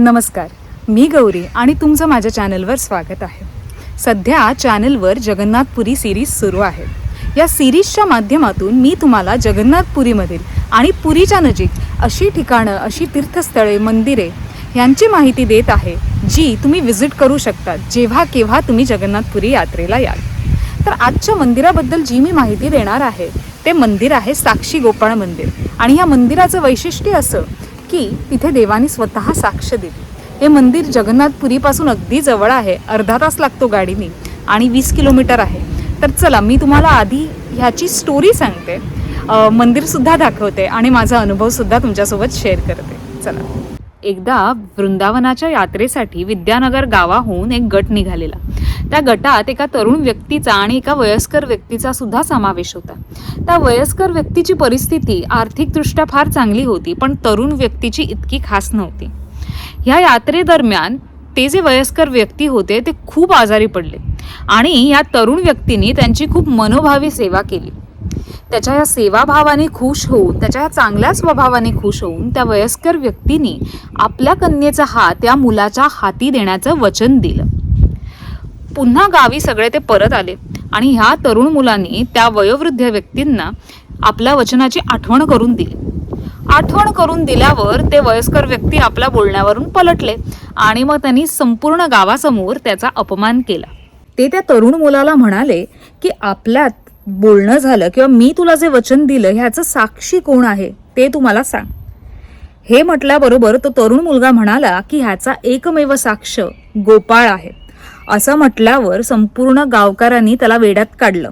नमस्कार मी गौरी आणि तुमचं माझ्या चॅनलवर स्वागत आहे. सध्या चॅनलवर जगन्नाथपुरी सिरीज सुरू आहे. या सिरीजच्या माध्यमातून मी तुम्हाला जगन्नाथपुरीमधील आणि पुरीच्या नजीक अशी ठिकाणं अशी तीर्थस्थळे मंदिरे यांची माहिती देत आहे जी तुम्ही व्हिजिट करू शकता जेव्हा केव्हा तुम्ही जगन्नाथपुरी यात्रेला याल. तर आजच्या मंदिराबद्दल जी मी माहिती देणार आहे ते मंदिर आहे साक्षी गोपाळ मंदिर. आणि या मंदिराचं वैशिष्ट्य असं की तिथे देवाने स्वतः साक्ष दिली. हे मंदिर जगन्नाथपुरीपासून अगदी जवळ आहे. अर्धा तास लागतो गाडीने आणि वीस किलोमीटर आहे. तर चला मी तुम्हाला आधी ह्याची स्टोरी सांगते. मंदिरसुद्धा दाखवते आणि माझा अनुभवसुद्धा तुमच्यासोबत शेअर करते. चला. एकदा वृंदावनाच्या यात्रेसाठी विद्यानगर गावाहून एक गट निघालेला. त्या गटात एका तरुण व्यक्तीचा आणि एका वयस्कर व्यक्तीचा सुद्धा समावेश होता. त्या वयस्कर व्यक्तीची परिस्थिती आर्थिकदृष्ट्या फार चांगली होती पण तरुण व्यक्तीची इतकी खास नव्हती. ह्या यात्रेदरम्यान ते जे वयस्कर व्यक्ती होते ते खूप आजारी पडले आणि या तरुण व्यक्तीने त्यांची खूप मनोभावी सेवा केली. त्याच्या या सेवाभावाने खुश होऊन त्याच्या या चांगल्या स्वभावाने खुश होऊन त्या वयस्कर व्यक्तीने आपल्या कन्येचा हात त्या मुलाच्या हाती देण्याचं वचन दिलं. पुन्हा गावी सगळे ते परत आले आणि ह्या तरुण मुलांनी त्या वयोवृद्ध व्यक्तींना आपल्या वचनाची आठवण करून दिली. आठवण करून दिल्यावर ते वयस्कर व्यक्ती आपल्या बोलण्यावरून पलटले आणि मग त्यांनी संपूर्ण गावासमोर त्याचा अपमान केला. ते त्या तरुण मुलाला म्हणाले की आपल्यात बोलणं झालं किंवा मी तुला जे वचन दिलं ह्याचं साक्षी कोण आहे ते तुम्हाला सांग. हे म्हटल्याबरोबर तो तरुण मुलगा म्हणाला की ह्याचा एकमेव साक्ष गोपाळ आहे. असं म्हटल्यावर संपूर्ण गावकऱ्यांनी त्याला वेड्यात काढलं.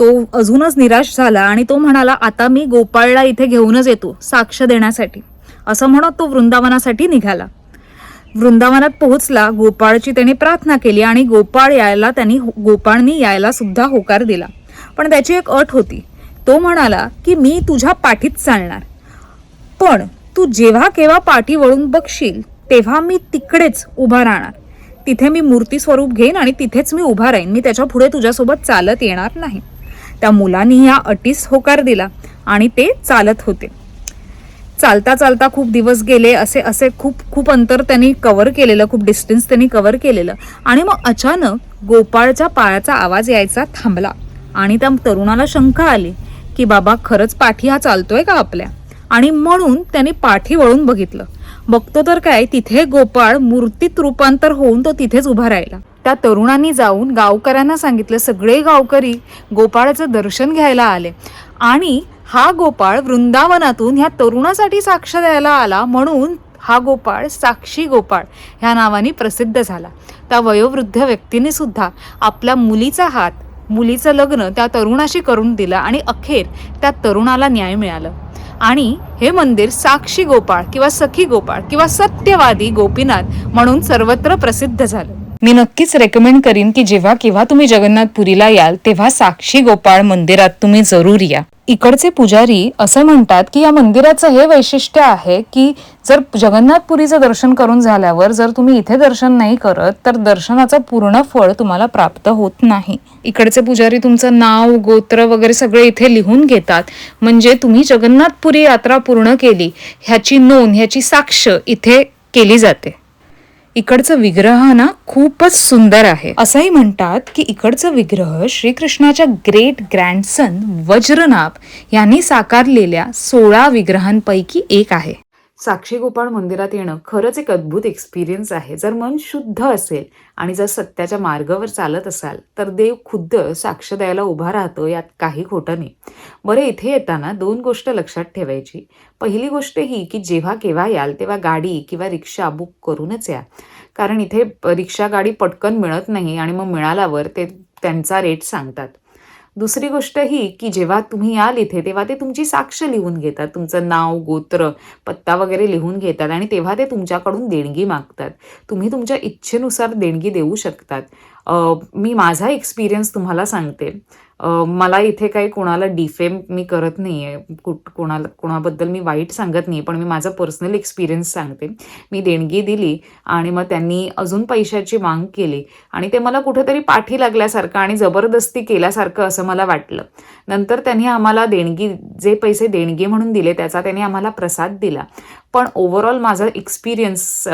तो अजूनच निराश झाला आणि तो म्हणाला आता मी गोपाळला इथे घेऊनच येतो साक्ष देण्यासाठी. असं म्हणत तो वृंदावनासाठी निघाला. वृंदावनात पोहोचला गोपाळची त्याने प्रार्थना केली आणि गोपाळ यायला त्यांनी गोपाळनी यायला सुद्धा होकार दिला. पण त्याची एक अट होती. तो म्हणाला की मी तुझ्या पाठीत चालणार. पण तू जेव्हा केव्हा पाठी वळून बघशील तेव्हा मी तिकडेच उभा राहणार. तिथे मी मूर्ती स्वरूप घेईन आणि तिथेच मी उभा राहीन. मी त्याच्या पुढे तुझ्यासोबत चालत येणार नाही. त्या मुलांनी ह्या अटीस होकार दिला आणि ते चालत होते. चालता चालता खूप दिवस गेले असे असे खूप खूप अंतर त्यांनी कवर केलेलं खूप डिस्टन्स त्यांनी कवर केलेलं. आणि मग अचानक गोपाळच्या पायाचा आवाज यायचा थांबला. आणि त्या तरुणाला शंका आली की बाबा खरंच पाठी हा चालतोय का आपल्या? आणि म्हणून त्याने पाठी वळून बघितलं. बघतो तर काय तिथे गोपाळ मूर्तीत रूपांतर होऊन तो तिथेच उभा राहिला. त्या तरुणांनी जाऊन गावकऱ्यांना सांगितलं सगळे गावकरी गोपाळाचं दर्शन घ्यायला आले आणि हा गोपाळ वृंदावनातून ह्या तरुणासाठी साक्ष द्यायला आला म्हणून हा गोपाळ साक्षी गोपाळ ह्या नावाने प्रसिद्ध झाला. त्या वयोवृद्ध व्यक्तीने सुद्धा आपल्या मुलीचा हात मुलीचं लग्न त्या तरुणाशी करून दिलं आणि अखेर त्या तरुणाला न्याय मिळालं. आणि हे मंदिर साक्षी गोपाळ किंवा सखी गोपाळ किंवा सत्यवादी गोपीनाथ म्हणून सर्वत्र प्रसिद्ध झालं. मी नक्कीच रेकमेंड करीन की जेव्हा केव्हा तुम्ही जगन्नाथपुरीला याल तेव्हा साक्षी गोपाळ मंदिरात तुम्ही जरूर या. इकडचे पुजारी असं म्हणतात की या मंदिराचं हे वैशिष्ट्य आहे की जर जगन्नाथपुरीचं दर्शन करून झाल्यावर जर तुम्ही इथे दर्शन नाही करत तर दर्शनाचं पूर्ण फळ तुम्हाला प्राप्त होत नाही. इकडचे पुजारी तुमचं नाव गोत्र वगैरे सगळे इथे लिहून घेतात. म्हणजे तुम्ही जगन्नाथपुरी यात्रा पूर्ण केली ह्याची नोंद ह्याची साक्ष इथे केली जाते. इकडचं विग्रह ना खूपच सुंदर आहे. असंही म्हणतात की इकडचं विग्रह श्रीकृष्णाच्या ग्रेट ग्रँडसन वज्रनाभ यांनी साकारलेल्या सोळा विग्रहांपैकी एक आहे. साक्षी गोपाळ मंदिरात येणं खरंच एक अद्भुत एक्सपिरियन्स आहे. जर मन शुद्ध असेल आणि जर सत्याच्या मार्गावर चालत असाल तर देव खुद्द साक्ष द्यायला उभा राहतो यात काही खोटं नाही. बरं इथे येताना दोन गोष्ट लक्षात ठेवायची. पहिली गोष्ट ही की जेव्हा केव्हा याल तेव्हा गाडी किंवा रिक्षा बुक करूनच या. कारण इथे रिक्षा गाडी पटकन मिळत नाही आणि मग मिळाल्यावर ते त्यांचा रेट सांगतात. दुसरी गोष्ट ही की जेव्हा तुम्ही याल इथे तेव्हा ते तुमची साक्ष लिहून घेतात. तुमचं नाव गोत्र पत्ता वगैरे लिहून घेतात आणि तेव्हा ते तुमच्याकडून देणगी मागतात. तुम्ही तुमच्या इच्छेनुसार देणगी देऊ शकतात. मी माझा एक्सपिरियन्स तुम्हाला सांगते. मला इथे काही कोणाला डिफेम मी करत नाही आहे कुठ कोणाला कोणाबद्दल मी वाईट सांगत नाही पण मी माझा पर्सनल एक्सपिरियन्स सांगते. मी देणगी दिली आणि मग त्यांनी अजून पैशाची माग केली आणि ते मला कुठेतरी पाठी लागल्यासारखं आणि जबरदस्ती केल्यासारखं असं मला वाटलं. नंतर त्यांनी आम्हाला देणगी जे पैसे देणगी म्हणून दिले त्याचा त्यांनी आम्हाला प्रसाद दिला. पण ओव्हरऑल माझा एक्सपिरियन्स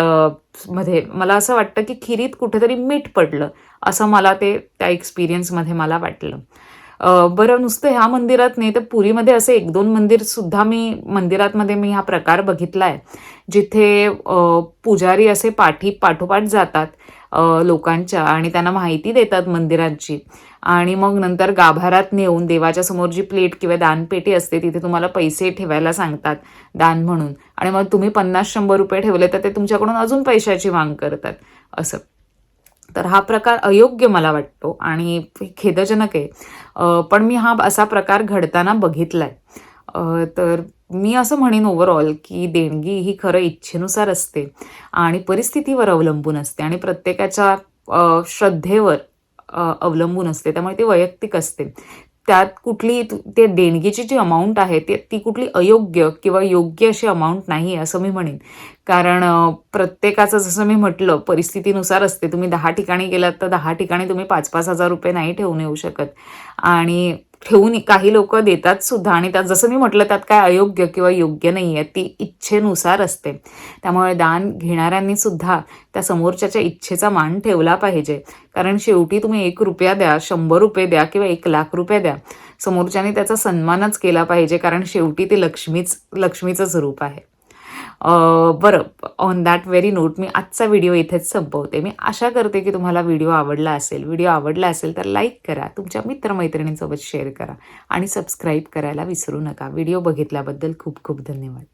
मध्ये मला असं वाटतं की खिरीत कुठेतरी मीठ पडलं असं मला ते त्या एक्सपिरियन्समध्ये मला वाटलं. बरं नुसतं ह्या मंदिरात नाही तर पुरीमध्ये असे एक दोन मंदिरसुद्धा मी मंदिरातमध्ये मी हा प्रकार बघितला आहे जिथे पुजारी असे पाठी पाठोपाठ जातात लोकांच्या आणि त्यांना माहिती देतात मंदिरांची. आणि मग नंतर गाभारात नेऊन देवाच्या समोर जी प्लेट किंवा दानपेटी असते तिथे तुम्हाला पैसे ठेवायला सांगतात दान म्हणून. आणि मग तुम्ही पन्नास शंभर रुपये ठेवले तर ते तुमच्याकडून अजून पैशाची मांग करतात असं. तर हा प्रकार अयोग्य मला वाटतो आणि खेदजनक आहे. पण मी हा असा प्रकार घडताना बघितला आहे तर मी असं म्हणेन ओव्हरऑल की देणगी ही खरं इच्छेनुसार असते आणि परिस्थितीवर अवलंबून असते आणि प्रत्येकाच्या श्रद्धेवर अवलंबून असते. त्यामुळे ती वैयक्तिक असते. त्यात कुठली ते देणगीची जी अमाऊंट आहे ती ती कुठली अयोग्य किंवा योग्य अशी अमाऊंट नाही आहे असं मी म्हणेन. कारण प्रत्येकाचं जसं मी म्हटलं परिस्थितीनुसार असते. तुम्ही दहा ठिकाणी गेलात तर दहा ठिकाणी तुम्ही पाच पाच हजार रुपये नाही ठेवून येऊ शकत. आणि ठेवून काही लोक देतात सुद्धा. आणि त्यात जसं मी म्हटलं त्यात काय अयोग्य किंवा योग्य नाही आहे ती इच्छेनुसार असते. त्यामुळे दान घेणाऱ्यांनी सुद्धा त्या समोरच्याच्या इच्छेचा मान ठेवला पाहिजे. कारण शेवटी तुम्ही एक रुपया द्या शंभर रुपये द्या किंवा एक लाख रुपये द्या. समोरच्याने त्याचा सन्मानच केला पाहिजे. कारण शेवटी ते लक्ष्मीच लक्ष्मीचंच रूप आहे. बरं ऑन दॅट व्हेरी नोट मी आजचा व्हिडिओ इथेच संपवते. मी आशा करते की तुम्हाला व्हिडिओ आवडला असेल. व्हिडिओ आवडला असेल तर लाईक करा. तुमच्या मित्रमैत्रिणींसोबत शेअर करा. आणि सबस्क्राईब करायला विसरू नका. व्हिडिओ बघितल्याबद्दल खूप खूप धन्यवाद.